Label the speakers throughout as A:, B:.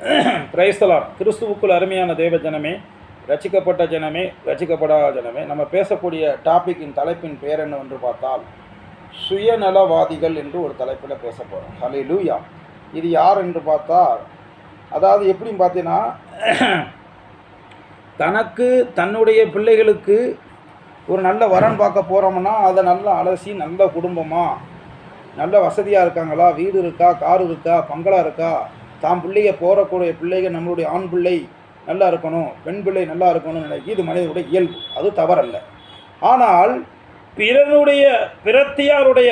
A: கிரைஸ்தலாம் கிறிஸ்துவுக்குள் அருமையான தெய்வ ஜனமே ரசிக்கப்பட்ட ஜனமே ரசிக்கப்படாத ஜனமே நம்ம பேசக்கூடிய டாப்பிக்கின் தலைப்பின் பெயர் என்னவென்று பார்த்தால் சுயநலவாதிகள் என்று ஒரு தலைப்பில் பேச போகிறோம் ஹலே லூயா இது யார் என்று பார்த்தால் அதாவது எப்படின்னு பார்த்தீங்கன்னா தனக்கு தன்னுடைய பிள்ளைகளுக்கு ஒரு நல்ல வரன் பார்க்க போகிறோம்னா அதை நல்லா அலசி நல்ல குடும்பமாக நல்ல வசதியாக இருக்காங்களா? வீடு இருக்கா? கார் இருக்கா? பங்களா இருக்கா? தாம் பிள்ளைய போகக்கூடிய பிள்ளைகள் நம்மளுடைய ஆண் பிள்ளை நல்லா இருக்கணும் பெண் பிள்ளை நல்லா இருக்கணும்னு நினைக்கி இது மனிதனுடைய இயல்பு. அது தவறல்ல. ஆனால் பிறனுடைய பிறத்தியாருடைய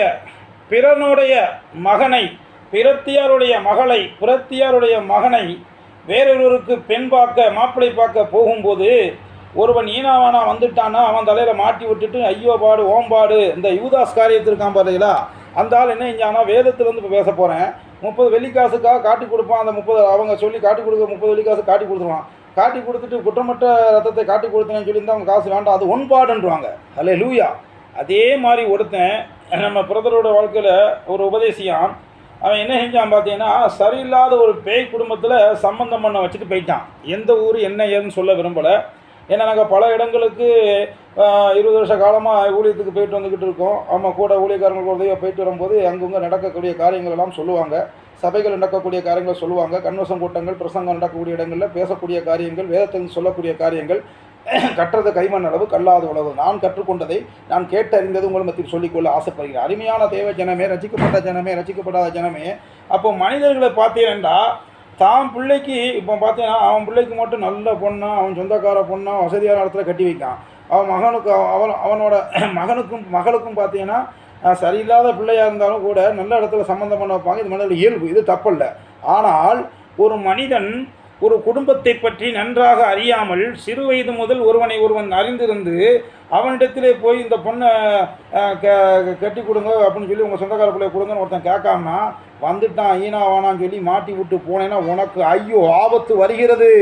A: பிறனுடைய மகனை பிறத்தியாருடைய மகளை பிறத்தியாருடைய மகனை வேறொருவருக்கு பெண் பார்க்க மாப்பிள்ளை பார்க்க போகும்போது ஒருவன் ஈனாவானா வந்துட்டான்னா அவன் தலையில் மாட்டி விட்டுட்டு ஐயோ பாடு ஓம்பாடு இந்த யூதாஸ் காரியத்திற்கான் பார்த்தீங்களா அந்த ஆள் என்ன செஞ்சானா வேதத்திலேருந்து இப்போ பேச போகிறேன் முப்பது வெள்ளிக்காசுக்காக காட்டி கொடுப்பான். அந்த முப்பது அவங்க சொல்லி காட்டி கொடுக்க முப்பது வெள்ளிக்காசு காட்டி கொடுத்துருவான். காட்டி கொடுத்துட்டு குற்றமற்ற ரத்தத்தை காட்டி கொடுத்தேன்னு சொல்லியிருந்தா அவங்க காசு வேண்டாம் அது ஒன்பாடுன்றாங்க ஹலே லூயா அதே மாதிரி ஒருத்தன் நம்ம பிரதரோட வாழ்க்கையில் ஒரு உபதேசியான் அவன் என்ன செஞ்சான் பார்த்தீங்கன்னா சரியில்லாத ஒரு பேய் குடும்பத்தில் சம்மந்தம் பண்ண வச்சுட்டு போயிட்டான். எந்த ஊர் என்ன ஏதுன்னு சொல்ல விரும்பலை. ஏன்னா நாங்கள் பல இடங்களுக்கு இருபது வருஷ காலமாக ஊழியத்துக்கு போயிட்டு வந்துக்கிட்டு இருக்கோம். ஆமாம் கூட ஊழியக்காரங்களுக்கு உதவியாக போயிட்டு வரும்போது அங்கங்கே நடக்கக்கூடிய காரியங்கள் எல்லாம் சொல்லுவாங்க. சபைகள் நடக்கக்கூடிய காரியங்களை சொல்லுவாங்க. கன்வசம் கூட்டங்கள் பிரசங்கம் நடக்கக்கூடிய இடங்களில் பேசக்கூடிய காரியங்கள் வேதத்தில் சொல்லக்கூடிய காரியங்கள் கற்றது கைமண் அளவு கல்லாத உளவு. நான் கற்றுக்கொண்டதை நான் கேட்டறிந்தது உங்கள் மத்தியில் சொல்லிக்கொள்ள ஆசைப்படுகிறேன். அருமையான தேவ ஜனமே ரசிக்கப்பட்ட ஜனமே ரசிக்கப்படாத ஜனமே அப்போ மனிதர்களை பார்த்தீங்கன்னா தான் பிள்ளைக்கு இப்போ பார்த்தீங்கன்னா அவன் பிள்ளைக்கு மட்டும் நல்ல பொண்ணா அவன் சொந்தக்கார பொண்ணா வசதியான இடத்துல கட்டி வைக்கான். அவன் மகனுக்கு அவன் அவனோட மகனுக்கும் மகளுக்கும் பார்த்தீங்கன்னா சரியில்லாத பிள்ளையாக இருந்தாலும் கூட நல்ல இடத்துல சம்மந்தம் பண்ண வைப்பாங்க. இது மனிதனுடைய இயல்பு இது தப்பல்ல. ஆனால் ஒரு மனிதன் ஒரு குடும்பத்தை பற்றி நன்றாக அறியாமல் சிறு வயது முதல் ஒருவனை ஒருவன் அறிந்திருந்து அவனிடத்திலே போய் இந்த பொண்ணை க- கட்டி கொடுங்க அப்படின்னு சொல்லி உங்கள் சொந்தக்கார பிள்ளைய கொடுங்கன்னு ஒருத்தன் கேட்காமனா வந்துட்டான் ஈனா வானான்னு சொல்லி மாட்டி விட்டு போனேன்னா உனக்கு ஐயோ ஆபத்து வருகிறது.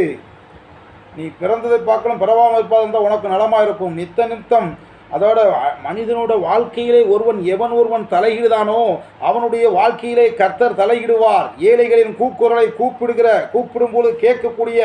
A: நீ பிறந்ததை பார்க்கலாம் பரவாமல் இருப்பாது உனக்கு நலமாக இருக்கும் நித்த நித்தம். அதோட மனிதனோட வாழ்க்கையிலே ஒருவன் எவன் ஒருவன் தலையிடுதானோ அவனுடைய வாழ்க்கையிலே கர்த்தர் தலையிடுவார். ஏழைகளின் கூக்குரலை கூப்பிடுகிற கூப்பிடும்போது கேட்கக்கூடிய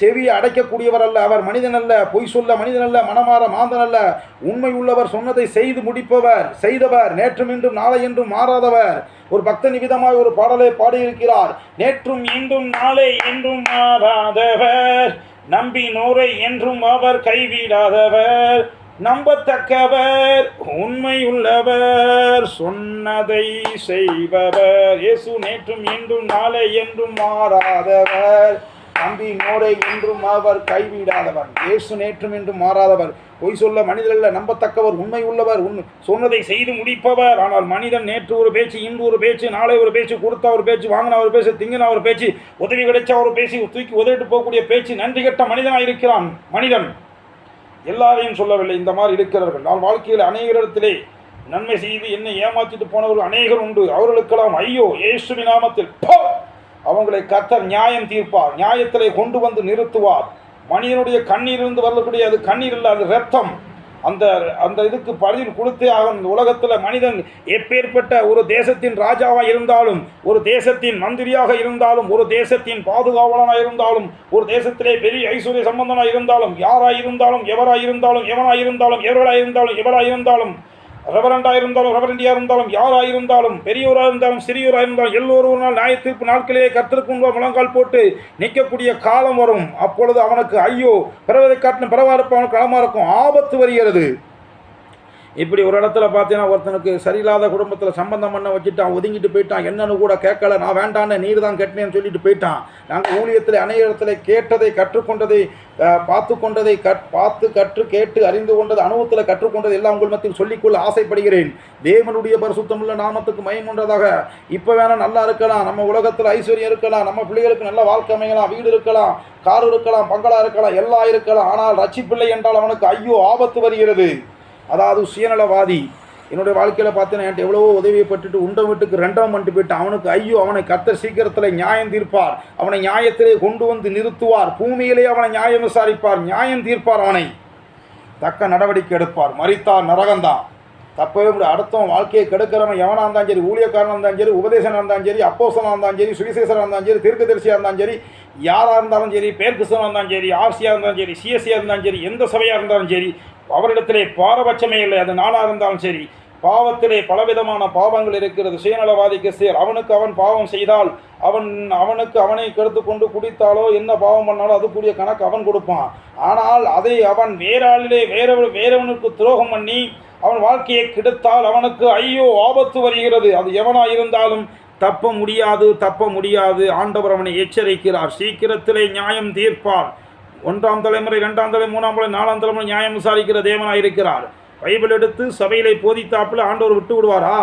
A: செவியை அடைக்கக்கூடியவர் அல்ல. அவர் மனிதன் அல்ல பொய் சொல்ல மனிதன் அல்ல மனமாற மாந்தன் அல்ல. உண்மை உள்ளவர் சொன்னதை செய்து முடிப்பவர் செய்தவர். நேற்றும் இன்றும் நாளை என்றும் மாறாதவர். ஒரு பக்த நிமிதமாய் ஒரு பாடலை பாடியிருக்கிறார். நேற்றும் இன்றும் நாளை என்றும் மாறாதவர். நம்பி நூரை என்றும் அவர் கைவிடாதவர். நம்பத்தக்கவர் உண்மையுள்ளவர் சொன்னதை செய்பவர். இயேசு நேற்றும் என்றும் நாளை என்றும் மாறாதவர். நம்பி மோரை என்றும் அவர் கைவிடாதவர். இயேசு நேற்றும் என்றும் மாறாதவர். பொய் சொல்ல மனிதரல்ல நம்பத்தக்கவர் உண்மை உள்ளவர் உண் சொன்னதை செய்து முடிப்பவர். ஆனால் மனிதன் நேற்று ஒரு பேச்சு இன்று ஒரு பேச்சு நாளை ஒரு பேச்சு கொடுத்த ஒரு பேச்சு வாங்கின ஒரு பேச்சு திங்கின ஒரு பேச்சு உதவி கிடைச்சா ஒரு பேச்சு தூக்கி உதவிட்டு போகக்கூடிய பேச்சு நன்றி கெட்ட மனிதனாக இருக்கிறான் மனிதன். எல்லாரையும் சொல்லவில்லை இந்த மாதிரி இருக்கிறவர்கள். நான் வாழ்க்கையில் அநேகரிடத்திலே நன்மை செய்து என்னை ஏமாற்றிட்டு போனவர்கள் அநேகர் உண்டு. அவர்களுக்கெல்லாம் ஐயோ ஏசு நாமத்தில் அவங்களை கத்தர் நியாயம் தீர்ப்பார். நியாயத்திலே கொண்டு வந்து நிறுத்துவார். மனிதனுடைய கண்ணீரிலிருந்து வரக்கூடிய அது கண்ணீர் இல்லை அது ரத்தம். அந்த அந்த இதுக்கு பதில் கொடுத்தே ஆகும் இந்த உலகத்தில் மனிதன் எப்பேற்பட்ட ஒரு தேசத்தின் ராஜாவாக இருந்தாலும் ஒரு தேசத்தின் மந்திரியாக இருந்தாலும் ஒரு தேசத்தின் பாதுகாவலனாக இருந்தாலும் ஒரு தேசத்திலே பெரிய ஐஸ்வர்ய சம்பந்தனாக இருந்தாலும் யாராக இருந்தாலும் எவராக இருந்தாலும் எவனாக இருந்தாலும் எவராக இருந்தாலும் எவராக இருந்தாலும் ரெவரண்டாக இருந்தாலும் ரெவரண்டியாக இருந்தாலும் யாராக இருந்தாலும் பெரியோராக இருந்தாலும் சிறியோராக இருந்தாலும் எல்லோரும் ஒரு நாள் நியாய தீர்ப்பு நாட்களிலே கர்த்தருக்கு முழங்கால் போட்டு நிற்கக்கூடிய காலம் வரும். அப்பொழுது அவனுக்கு ஐயோ பிறவதை காட்டின பிறவா இருப்ப களமாக இருக்கும் ஆபத்து வருகிறது. இப்படி ஒரு இடத்துல பார்த்தீங்கன்னா ஒருத்தனுக்கு சரியில்லாத குடும்பத்தில் சம்பந்தம் பண்ண வச்சுட்டான் ஒதுங்கிட்டு போயிட்டான். என்னன்னு கூட கேட்கல. நான் வேண்டான்னு நீர் தான் கட்டினேன்னு சொல்லிட்டு போயிட்டான். நாங்கள் ஊழியத்தில் அநேக இடத்துல கேட்டதை கற்றுக்கொண்டதை பார்த்து கொண்டதை கற் பார்த்து கற்று கேட்டு அறிந்து கொண்டது அனுபவத்தில் கற்றுக்கொண்டது எல்லாம் உங்கள் மத்தியில் சொல்லிக்கொள்ள ஆசைப்படுகிறேன். தேவனுடைய பரிசுத்தமுள்ள நாமத்துக்கு மயம் கொண்டதாக இப்போ வேணால் நல்லா இருக்கலாம். நம்ம உலகத்தில் ஐஸ்வர்யம் இருக்கலாம். நம்ம பிள்ளைகளுக்கு நல்ல வாழ்க்கை அமையலாம். வீடு இருக்கலாம். கார் இருக்கலாம். பங்களா இருக்கலாம். எல்லாம் இருக்கலாம். ஆனால் ரட்சிப்பில்லை என்றால் அவனுக்கு ஐயோ ஆபத்து வருகிறது. அதாவது சுயநலவாதி என்னுடைய வாழ்க்கையில் பார்த்தீங்கன்னா என்கிட்ட எவ்வளவோ உதவியை பட்டுட்டு உண்ட வீட்டுக்கு ரெண்டாம் பண்ணிட்டு போயிட்டு அவனுக்கு ஐயோ அவனை கத்த சீக்கிரத்தில் நியாயம் தீர்ப்பார் அவனை நியாயத்திலே கொண்டு வந்து நிறுத்துவார் பூமியிலே அவனை நியாயம் விசாரிப்பார் நியாயம் தீர்ப்பார் அவனை தக்க நடவடிக்கை எடுப்பார் மறித்தார் நரகந்தான் தப்பவே முடியாது அடுத்தவன் வாழ்க்கையை கெடுக்கிறவன் எவனாக இருந்தாலும் சரி ஊழியக்காரனாக இருந்தாலும் சரி உபதேசனாக இருந்தாலும் சரி அப்போசனாக இருந்தாலும் சரி சுவிசேஷனாக இருந்தாலும் சரி தீர்க்கதரிசியாக இருந்தாலும் சரி யாராக இருந்தாலும் சரி பேர் இருந்தாலும் சரி ஆர்சியாக இருந்தாலும் சரி சிஎஸ்சியாக இருந்தாலும் சரி எந்த சபையாக இருந்தாலும் சரி அவரிடத்திலே பாரபட்சமே இல்லை அது நானாக இருந்தாலும் சரி. பாவத்திலே பலவிதமான பாவங்கள் இருக்கிறது. சுயநலவாதிக்கு சேர் அவனுக்கு அவன் பாவம் செய்தால் அவன் அவனுக்கு அவனை கெடுத்து கொண்டு குடித்தாலோ என்ன பாவம் பண்ணாலோ அதுக்குரிய கணக்கு அவன் கொடுப்பான். ஆனால் அதை அவன் வேறாளிலே வேற வேறவனுக்கு துரோகம் பண்ணி அவன் வாழ்க்கையை கெடுத்தால் அவனுக்கு ஐயோ ஆபத்து வருகிறது. அது எவனாக இருந்தாலும் தப்ப முடியாது தப்ப முடியாது. ஆண்டவர் அவனை எச்சரிக்கிறார். சீக்கிரத்திலே நியாயம் தீர்ப்பார். ஒன்றாம் தலைமுறை இரண்டாம் தலைமுறை மூணாம் தலை நாலாம் தலைமுறை நியாயம் விசாரிக்கிற தேவனாய் இருக்கிறார். பைபிள் எடுத்து சபையிலே போதித்தாப்புல ஆண்டவர் விட்டு விடுவாரா?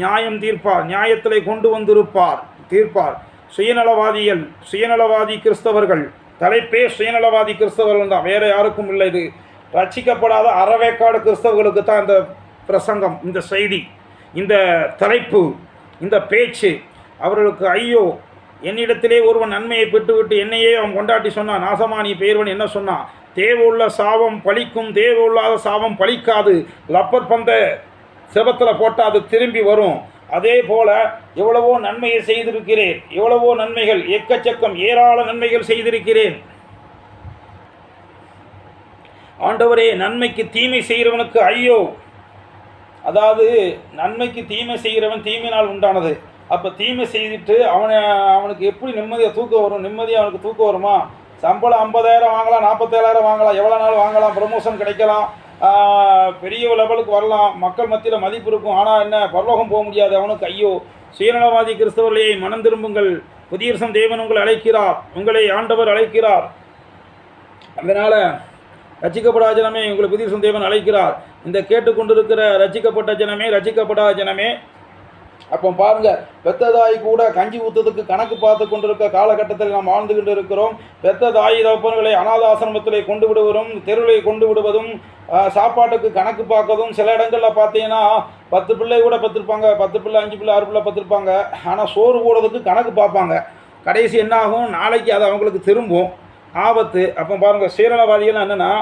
A: நியாயம் தீர்ப்பார். நியாயத்திலே கொண்டு வந்திருப்பார். தீர்ப்பார். சுயநலவாதிகள் சுயநலவாதி கிறிஸ்தவர்கள். தலைப்பே சுயநலவாதி கிறிஸ்தவர்கள் தான். வேற யாருக்கும் இல்லை இது. ரட்சிக்கப்படாத அறவேக்காடு கிறிஸ்தவர்களுக்கு தான் இந்த பிரசங்கம் இந்த செய்தி இந்த தலைப்பு இந்த பேச்சு. அவர்களுக்கு ஐயோ என்னிடத்திலே ஒருவன் நன்மையை பெற்றுவிட்டு என்னையே அவன் கொண்டாட்டி சொன்னான். நாசமானி பெயர்வன் என்ன சொன்னான்? தேவையுள்ள சாபம் பலிக்கும் தேவையில்லாத சாபம் பலிக்காது லப்பர் பந்த செபத்தில் போட்டால் அது திரும்பி வரும். அதே போல எவ்வளவோ நன்மையை செய்திருக்கிறேன். எவ்வளவோ நன்மைகள் எக்கச்சக்கம் ஏராள நன்மைகள் செய்திருக்கிறேன். ஆண்டவரே நன்மைக்கு தீமை செய்கிறவனுக்கு ஐயோ. அதாவது நன்மைக்கு தீமை செய்கிறவன் தீமையினால் உண்டானது. அப்போ தீமை செய்துட்டு அவனை அவனுக்கு எப்படி நிம்மதியாக தூக்கம் வரும்? நிம்மதியாக அவனுக்கு தூக்கம் வருமா? சம்பளம் ஐம்பதாயிரம் வாங்கலாம் நாற்பத்தேழாயிரம் வாங்கலாம் எவ்வளோ நாள் வாங்கலாம் ப்ரமோஷன் கிடைக்கலாம். பெரிய லெவலுக்கு வரலாம். மக்கள் மத்தியில் மதிப்பு இருக்கும். ஆனால் என்ன பரலோகம் போக முடியாது. அவனுக்கு ஐயோ சுயநலவாதி கிறிஸ்தவர்களே மனம் திரும்புங்கள். புதியரசம் தேவன் உங்களை அழைக்கிறார். உங்களை ஆண்டவர் அழைக்கிறார். அதனால் ரட்சிக்கப்படாத ஜனமே உங்களை புதியரசம் தேவன் அழைக்கிறார். இந்த கேட்டுக்கொண்டிருக்கிற ரட்சிக்கப்பட்ட ஜனமே ரட்சிக்கப்படாத ஜனமே அப்போ பாருங்க பெத்த தாய் கூட கஞ்சி ஊத்துறதுக்கு கணக்கு பார்த்து கொண்டிருக்க காலகட்டத்தில் நாம் வாழ்ந்து கொண்டு இருக்கிறோம். பெத்த தாய் தகப்பன்களை அனாத ஆசிரமத்திலே கொண்டு விடுவதும் தெருவில் கொண்டு விடுவதும் சாப்பாட்டுக்கு கணக்கு பார்க்கறதும் சில இடங்களில் பார்த்தீங்கன்னா பத்து பிள்ளை கூட பத்திருப்பாங்க பத்து பிள்ளை அஞ்சு பிள்ளை ஆறு பிள்ளை பத்திருப்பாங்க. ஆனால் சோறு போடுறதுக்கு கணக்கு பார்ப்பாங்க. கடைசி என்னாகும்? நாளைக்கு அது அவங்களுக்கு திரும்பும். ஆபத்து. அப்போ பாருங்கள் சீரளவாதிகள் என்னென்னா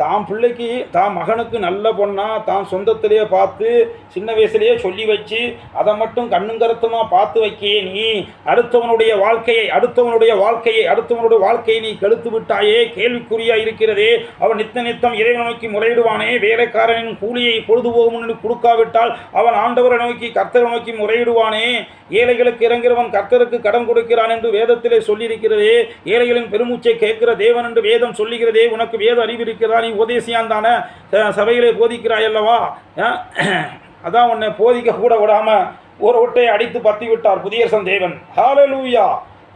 A: தான் பிள்ளைக்கு தான் மகனுக்கு நல்ல பொண்ணாக தான் சொந்தத்திலேயே பார்த்து சின்ன வயசுலேயே சொல்லி வச்சு அதை மட்டும் கண்ணும் கருத்துமாக பார்த்து வைக்கியே நீ. அடுத்தவனுடைய வாழ்க்கையை அடுத்தவனுடைய வாழ்க்கையை அடுத்தவனுடைய வாழ்க்கையை நீ கெடுத்து விட்டாயே கேள்விக்குறியா இருக்கிறதே. அவன் நித்த நித்தம் இறைவனை நோக்கி முறையிடுவானே வேலைக்காரனின் கூலியை பொழுதுபோகும் என்று கொடுக்காவிட்டால் அவன் ஆண்டவரை நோக்கி கர்த்தரை நோக்கி முறையிடுவானே. ஏழைகளுக்கு இறங்குகிறவன் கர்த்தருக்கு கடன் கொடுக்கிறான் என்று வேதத்திலே சொல்லியிருக்கிறதே. ஏழைகளின் பெருமூச்சை கேட்கிற தேவன் என்று வேதம் சொல்லுகிறதே. உனக்கு வேத அறிவு இருக்கிறதா? நீ உபதேசியான் தானே? சபையிலே போதிக்கிறாய் அல்லவா? அதான் உன்னை போதிக்க கூட விடாம ஒரு ஒட்டை அடித்து பத்தி விட்டார் புதியரசன் தேவன். ஹாலலூயா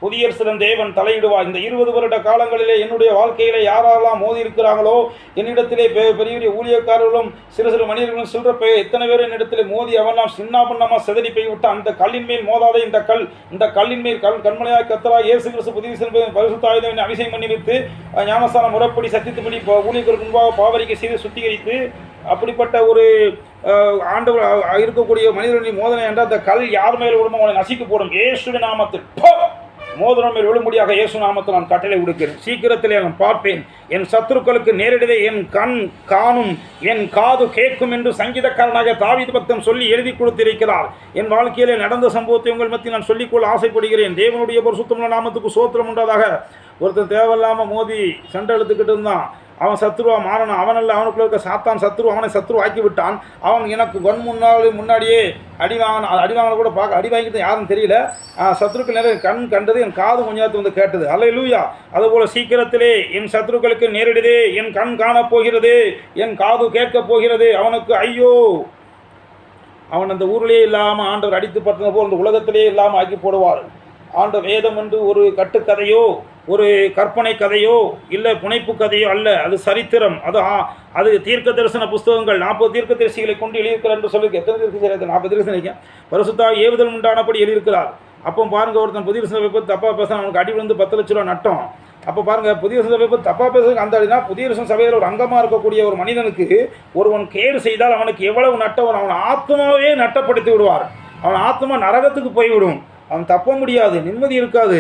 A: புதியரசன் தேவன் தலையிடுவார். இந்த இருபது வருட காலங்களிலே என்னுடைய வாழ்க்கையிலே யாரெல்லாம் மோதி இருக்கிறாங்களோ என்னிடத்திலே பெ- பெரிய பெரிய ஊழியக்காரர்களும் சிறு சிறு மனிதர்களும் சில்ற பெயர் எத்தனை பேர் என்னிடத்திலே மோதி அவெல்லாம் சின்னாபண்ணமாக செதறி போய்விட்ட அந்த கல்லின் மேல் மோதாத இந்த கல். இந்த கல்லின் மேல் கல் கண்மலையாய் கத்தரா இயேசு கிறிஸ்து புதிய சிறப்பு பரிசுத்தாயுதவனை அபிஷேகம் பண்ணி வைத்து ஞானஸ்தான முறைப்படி சத்தியத்துப்படி ஊழியர்களுக்கு முன்பாக பாவரிக்கை செய்து சுத்திகரித்து அப்படிப்பட்ட ஒரு ஆண்டவர் இருக்கக்கூடிய மனிதர்களின் மோதனை என்றால் அந்த கல் யார் மேல் விடுமோ அவனை நசிக்கு போடும். இயேசுவின் நாமத்தில். மோதிரம் மேல் விழும்படியாக இயேசு நாமத்தில் நான் கட்டளை விடுக்கிறேன் சீக்கிரத்திலே நான் பார்ப்பேன். என் சத்துருக்களுக்கு நேரடியே என் கண் காணும் என் காது கேட்கும் என்று சங்கீதக்காரனாக தாவித பக்தன் சொல்லி எழுதி கொடுத்திருக்கிறார். என் வாழ்க்கையிலே நடந்த சம்பவத்தை உங்கள் மத்தி நான் சொல்லிக்கொள்ள ஆசைப்படுகிறேன். தேவனுடைய பரிசுத்தமுள்ள நாமத்துக்கு சோத்திரம் உண்டாதாக. ஒருத்தன் தேவையில்லாமல் மோதி சண்டை எடுத்துக்கிட்டு இருந்தான். அவன் சத்ருவா மாறணும். அவனல்ல அவனுக்குள்ள இருக்க சாத்தான் சத்ரு அவனை சத்ரு ஆக்கி விட்டான் அவன் எனக்கு கொன் முன்னாள் முன்னாடியே அடி வாங்கின அடி வாங்கின கூட பார்க்க அடி வாங்கிட்டு யாரும் தெரியல. சத்ருக்கள் நிறைய கண் கண்டது என் காது கொஞ்ச நேரத்துக்கு வந்து கேட்டது. அல்ல லூயா அதுபோல் சீக்கிரத்திலே என் சத்ருக்களுக்கு நேரிடுதே. என் கண் காணப் போகிறது. என் காது கேட்கப் போகிறது. அவனுக்கு ஐயோ. அவன் அந்த ஊரிலே இல்லாமல் ஆண்டவர் அடித்து பட்டது போல் அந்த உலகத்திலே இல்லாமல் ஆக்கி போடுவார். ஆண்ட வேதம் என்று ஒரு கட்டுக்கதையோ ஒரு கற்பனை கதையோ இல்லை புனைப்பு கதையோ அல்ல அது சரித்திரம். அது அது தீர்க்க தரிசன புஸ்தகங்கள் நாற்பது தீர்க்க தரிசிகளை கொண்டு எழுதியிருக்கிறார் என்று சொல்லி எத்தனை தீர்க்க தரிசி நாற்பது தீர்க்க பரிசுத்தா ஏவுதல் உண்டானபடி எழுதியிருக்கிறார். அப்போ பாருங்கள் ஒருத்தன் புதிய சிலை பற்றி தப்பாக பேசுனா அவனுக்கு அடி விழுந்து பத்து லட்ச ரூபா நட்டம். அப்போ பாருங்க புதிய சபை பற்றி தப்பாக பேசுறதுக்கு அந்த அடினா புதிய சபையில் ஒரு அங்கமாக இருக்கக்கூடிய ஒரு மனிதனுக்கு ஒருவன் கேடு செய்தால் அவனுக்கு எவ்வளவு நட்டம் அவன் ஆத்மாவே நட்டப்படுத்தி விடுவார் அவன் ஆத்மா நரகத்துக்கு போய்விடும். அவன் தப்ப முடியாது நிம்மதி இருக்காது.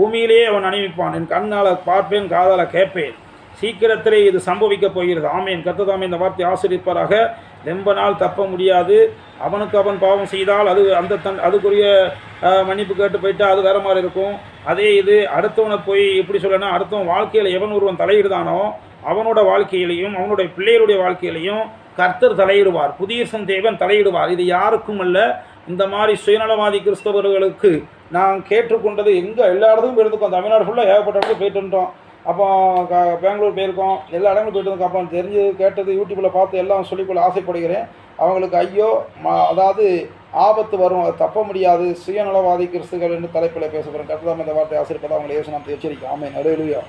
A: பூமியிலேயே அவன் அணிவிப்பான். என் கண்ணால் பார்ப்பேன் காதால் கேட்பேன். சீக்கிரத்திலே இது சம்பவிக்கப் போகிறது. ஆமேன். கத்ததாமே இந்த வார்த்தை ஆசிரியப்பாராக ரொம்ப நாள் தப்ப முடியாது. அவனுக்கு அவன் பாவம் செய்தால் அது அந்த தன் அதுக்குரிய மன்னிப்பு கேட்டு போயிட்டா அது வேற மாதிரி இருக்கும். அதே இது அடுத்தவனை போய் எப்படி சொல்லனா அடுத்தவன் வாழ்க்கையில் எவன் ஒருவன் தலையிடுதானோ அவனோட வாழ்க்கையிலையும் அவனுடைய பிள்ளைகளுடைய வாழ்க்கையிலையும் கர்த்தர் தலையிடுவார். புதிய தேவன் தலையிடுவார். இது யாருக்கும் அல்ல. இந்த மாதிரி சுயநலவாதி கிறிஸ்தவர்களுக்கு நான் கேட்டுக்கொண்டது எங்கே எல்லா இடத்துக்கும் போயிருந்தோம் தமிழ்நாடு ஃபுல்லாக ஏகப்பட்ட இடத்துல போயிட்டு இருந்தோம் அப்போ க- பெங்களூர் போயிருக்கோம். எல்லா இடங்களும் போயிட்டு இருக்கோம் அப்போ தெரிஞ்சு கேட்டது யூடியூப்பில் பார்த்து எல்லாம் சொல்லிக்கொள்ள ஆசைப்படுகிறேன். அவங்களுக்கு ஐயோ அதாவது ஆபத்து வரும். அது தப்ப முடியாது. சுயநலவாதி கிறிஸ்துகள் என்று தலைப்பில் பேசப்படுறேன் போகிறேன் இந்த வார்த்தை ஆசிரியப்பதாக அவங்களை யோசனை எச்சரிக்கை ஆமை நடுவிலுயா